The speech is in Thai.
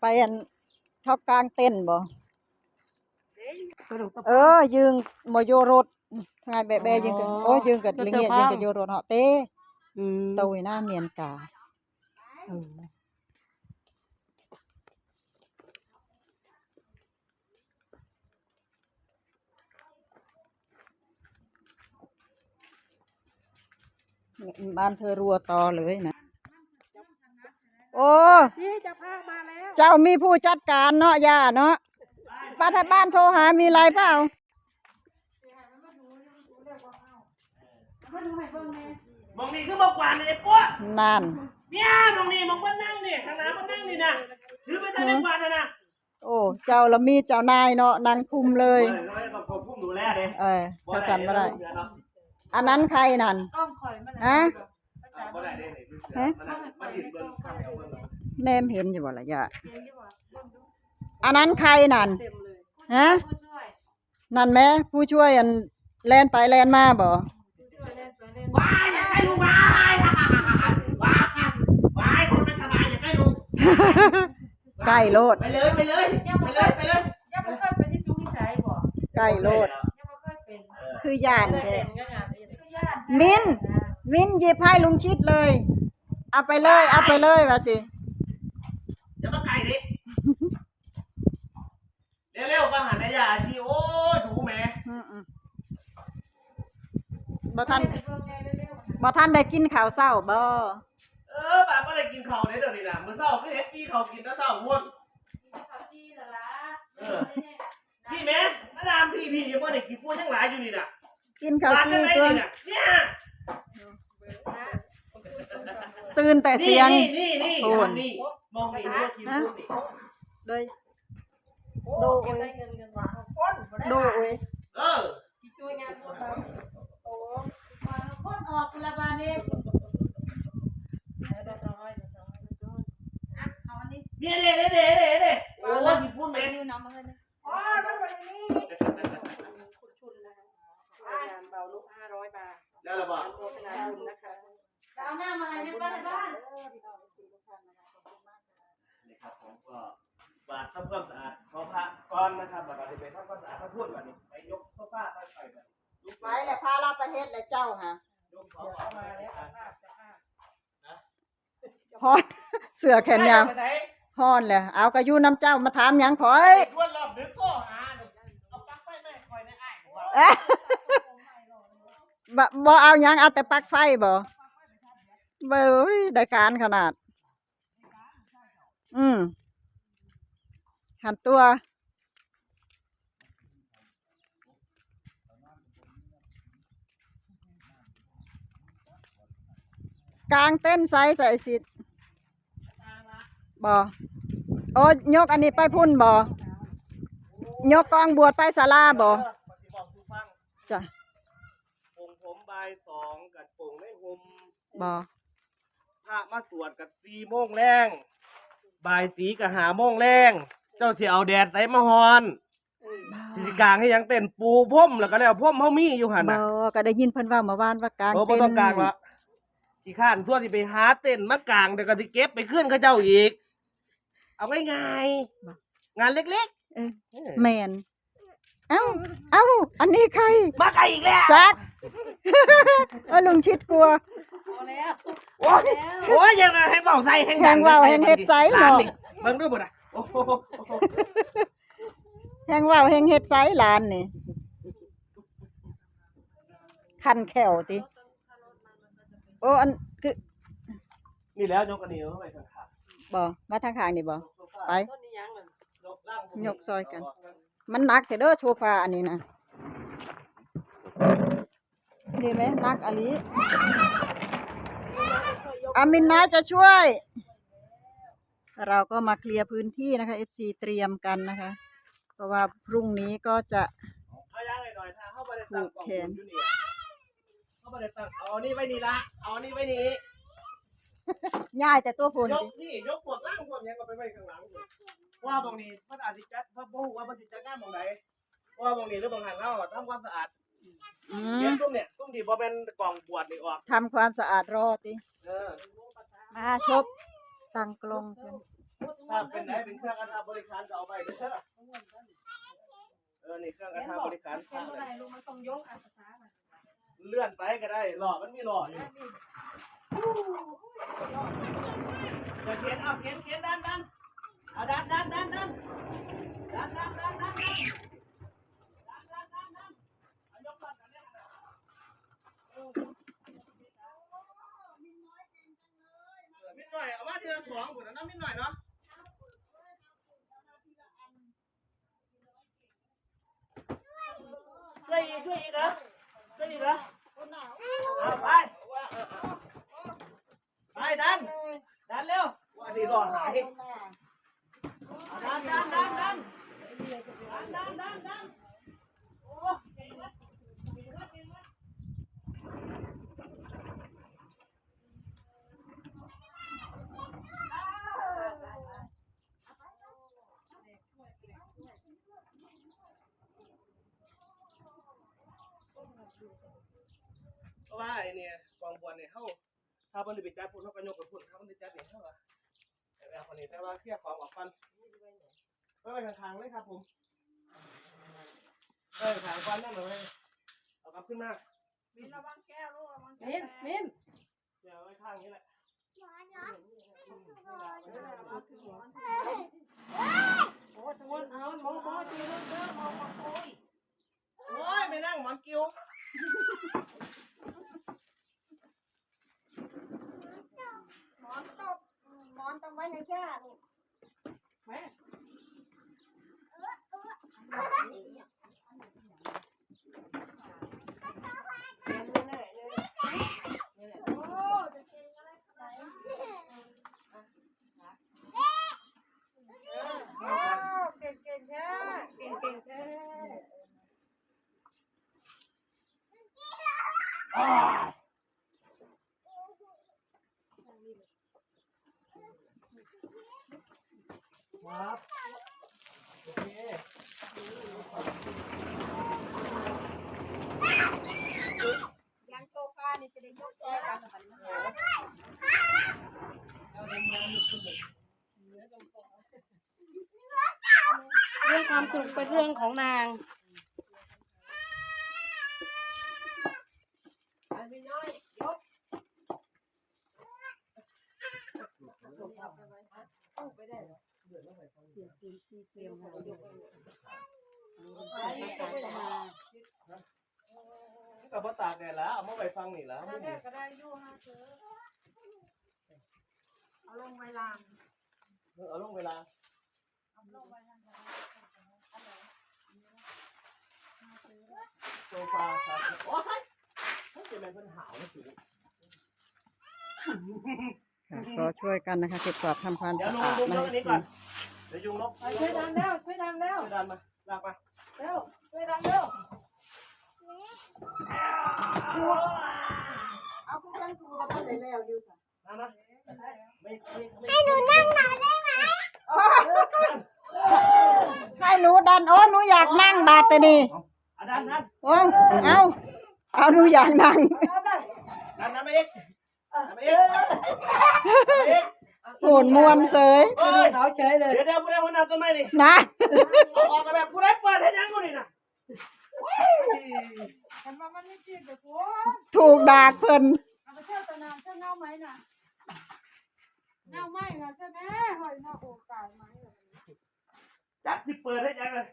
ไปอันเขากลางเต้นบ่ กระดูกกระ เออยืงบ่โยรถทางไงแบะแบะยืงกันโอ้ยืงกับลิงเงียยืงกับโยรถเหาะเต้ อืม ตวยหน้าเมียนกา เออ บ้านเธอรัวต่อเลยนะ เจ้ามีผู้จัดการเนาะย่าเนาะบ้านถ้าบ้านโทรหามีอะไรเปล่ามองนี่คือบอกกว่าเลยปั้วนั่นเนี่ยมองนี่มองว่านั่งนี่ข้างหน้ามันนั่งนี่นะถือไปทางนี้กว่านะนะโอ้ เจ้าละมีเจ้านายเนาะนางคุมเลยเออไม่ต้องควบคุมดูแลเลยเออถ้าสั่นไม่ได้อันนั้นใครนั่นต้องคอยมันฮะบ่ได้เด้เลยฮะ มันดิบเบิ่งคำเอาเบิ่งแนมเห็นอยู่บ่ล่ะย่าอันนั้นใครนั่นเต็มเลยฮะผู้ช่วยนั่นแหมผู้ช่วยอันแลนไปแลนมาบ่ผู้ช่วยเล่นไปเล่นว้ายอย่าใกล้ลุงว้ายว้ายว้ายคนมันสบายอย่าใกล้ลุงใกล้โลดไปเลยไปเลยไปเลยไปเลยยังไม่เคยเป็นที่ซุ้มที่สายบ่ใกล้โลดยังไม่เคยเป็นคือย่านเคยแท้เป็นก็งานนี้คือย่านมินมินหยิบให้ลุงชิดเลย เอาไปเลย เอาไปเลยว่าสิอย่ามาไก่ ดิเร็วๆก็หันนายาชีโอ้ยถูแม่อืมๆบ่ทันเป็นพวกแกเร็วๆบ่ทันได้กินข้าวเช้าบ่เออป้าไม่ได้กินข้าวเลยเดี๋ยวนี้นะมื้อเช้าคือเฮ็ดจี้ข้าวกินแต่เช้าวนข้าวจี้ละล่ะเออพี่แม่มาดามพี่พี่ยังว่าเด็กกี่ฟูทั้งหลายอยู่นี่น่ะกินข้าวร้านจีจังไหนตัวนี่น่ะเนี่ย ตื่นแต่เสียง นี่นี่นี่โอ้นี่ยนี่มองนี่ว่ากี่ฟูนี่เลยโดูเก็บได้เงินเงินหวานคนบ่ได้ดูเว้ยเออที่ช่วยงานพวกเราโอ้คนออกกุลาบานี้แล้วได้น้อยได้น้อยได้น้อยอะเอาอันนี้เนี่ยเด้เด้เด้เด้เด้โอ้ยกี่ฟูแม่นิ้วน้ำมาให้นะ อ๋อมันวันนี้คุณชุนนะคะช่วยงานเบาลูกห้าร้อยบาท แล้วล่ะบ่ โฆษณาบุญนะคะ เอาหน้ามาให้ในบ้านในบ้าน นี่ครับผมก็บาดทำความสะอาดของพระก่อนนะครับแล้วก็จะไป ทำความสะอาดพระพุทธแบบนี้ไปยกโซฟาไปไปแบบลุกไปแหละพาเราไปเฮ็ดแหละเจ้าฮะยกของเอาเอามามาแล้แล้ววภาพจะภาพฮอน เสื้อแขนยาวไปไหนฮอนเลยเอากระยูน้ำเจ้ามาถามหยังขอยทวนรอบดึกก็หาเอาปลั๊กไฟแม่คอยในอ้ายผมว่าเอ๊ะบ่บ่เอาหยังเอาแต่ปลั๊กไฟบ่เบ้ยได้การขนาด อืมหันตัว กลางเต้นไซส์ใส่สิทธิ์บ่โอ้ยกอันนี้ไปพุ่นบ่ยกกองบวชไปศาลาบ่เออปฏิบอกทุกฟังจ้ะปงผมบายสองกับปงในหมบ่พระมาสวดกับสี่โมงแรงบายสีกับหาโมงแรงเจ้าสิเอาแดดใส่มาฮอนสิสิกลางให้หยังเต้นปูพ่มแล้วก็แล้วพ่มเฮามีอยู่หั่นบ่น่ะก็ได้ยินเพิ่นเว่าเมื่อวานว่ากลางโอ้บ่เต้นต้องกลางละ ขี้ข้านทั่วที่ไปหาเต้นมากลางเดี๋ยวก็สิเก็บไปขึ้นเขาเจ้าอีก เอาง่ายๆงานเล็กเออๆเออแมนเอ้าเอ้าอันนี้ใครมาไกลอีกแล้วจักเออลุงชิดกลัว เอาแล้วโอ้ยโอ้ยยังไงให้เบาใส่แห้งแห้งเว้าแห้งเฮ็ดไสเนาะ เบิ่งดูบ่น่ะโอ้โหแฮงว่าวแฮงเฮ็ดไซหลานนี่คันแขวติ โอ้อันคือนี่แล้วยกอันนี้เข้าไปข้างขาบ่มาทางข้างนี่บ่โซฟาไปต้นนี้ยังเลยยกล่างผมยกซอยกัน มันหนักแต่เด้อโซฟาอันนี้นะดีไหมหนักอันนี้อามินนาจะช่วย เราก็มาเคลียร์พื้นที่นะคะ FC เตรียมกันนะคะ เพราะว่าพรุ่งนี้ก็จะเอาย่างหน่อยๆถ้า เข้าไปในตั้งกล่องบุญอยู่นี่เข้าไปในตั้งเอาอันนี้ไว้นี่ละเอาอันนี้ไว้นี่ง่ายแต่ตัวฝนยสิกนี่ยกพวกล่างพวกหยังก็ไปไว้ข้างหลังนี่ว่าบางนี้เพิ่นอาจสิจัดเพิ่นบ่ฮู้ว่าเพิ่นสิจัดงานหม่องใดว่าบางนี้หรือบางหันเราทำความสะอาดอืเก็มบตุ้มเนี่ยตุ้มที่บ่เป็นกล่องบวชนี่ออกทำความสะอาดรอติเออมาชบตั้งกลองใช่ไหมถ้าเป็นไหนเป็นเครื่องกระทำบริการก็เอาไปเด้อเออนี่เครื่องกระทำบริการแค่เท่าไหร่ลูกมันต้องยกอะภาษามัน เลื่อนไปก็ได้หล่อมันมีหล่ออยู่จะเขียนเอาเขียนเขียนดันดันเอาดันดันดันดันดันดันดันดันดันดันดันดันดันเอายกก่อนกันเลยเออมิดหน่อยเอามาทีละสองคนนะมิดหน่อยเนาะช่วยอีกช่วยอีกเหรอช่วยอีกเหรอ เอาไป ไปดันดันเร็วว่าดีรอหาย ถ้ามันได้ไปจับพุ่นเขาก็ยกไปพุ่นถ้ามันได้จับเนี่ยเขาอะแต่แบบคนนี้แต่ว่าเคลียร์ของออกฟันไม่ไปทางๆเลยครับผมเออทางฟันนั่นเลยเอากลับขึ้นมามินระวังแก้วลูกระวังแก้มิวนมินเดี๋ยวเอาไว้ข้างนี้แหละโอ้ทวนเอาหมอหมอจีนเด้อหมอหมอโอ้ย โอ้ยไม่นั่งหมอนกิ้ว หมอนตกหมอนต้องไว้ในแค่นี่ แม่ เก่งเก่งแค่เก่งเก่งแค่ ครับโอเคยังโซฟานี่จะได้ยกซอยกันแบบนี้เรื่องความสุขเป็นเรื่องของนาง ไม่น้อยยกตู้ไปได้เหรอเดือดสียงตีที่เตรียมมายกไปไปมากับพ่อตากแดดแล้วเอามาไว้ฟังนี่แล้วถ้ได้ก็ได้ยู่ฮะเธอเอาลงเวลาเอาลงเวลาเอาลงเวลาโซฟาครับโอ้ย จะเป็นปัญหาสิก็ช่วยกันนะคะเก็บกวาดทำความเดี๋ยวสะลุงอาดลุงนะยกอันนี้ก่อนเดี๋ยวยุงลบไปช่วยดันแล้วช่วยดันแล้วช่วยดันมาลากมาเร็วช่วยดันเร็วเอาคุณจังครูมาได้แล้วอยู่ค่ะมามาไม่ไม่ไม่ให้หนูนั่งหน่อยได้ไหมให้หนูดันโอ้หนูอยากนั่งบาดแต่นี่อะดันดันโอ้เอา เอาหนูอยากนั่งดันดันมาอีกดันมาอีกดันมาอีกโหนมวนเสยเขาเฉยเลยเดี๋ยวเดี๋ยวผู้ใดคนนั้นต้นไม้นี่นะออกกันแบบผู้ใดเปิดให้ยังกูนี่นะถูกดากเพิ่นเอาไปเที่ยวตนานเที่ยวเน่าไหมน่ะเน่าไหมนะใช่ไหมหอยเน่าโอกายไหมจัดสิเปิดให้ยังเลย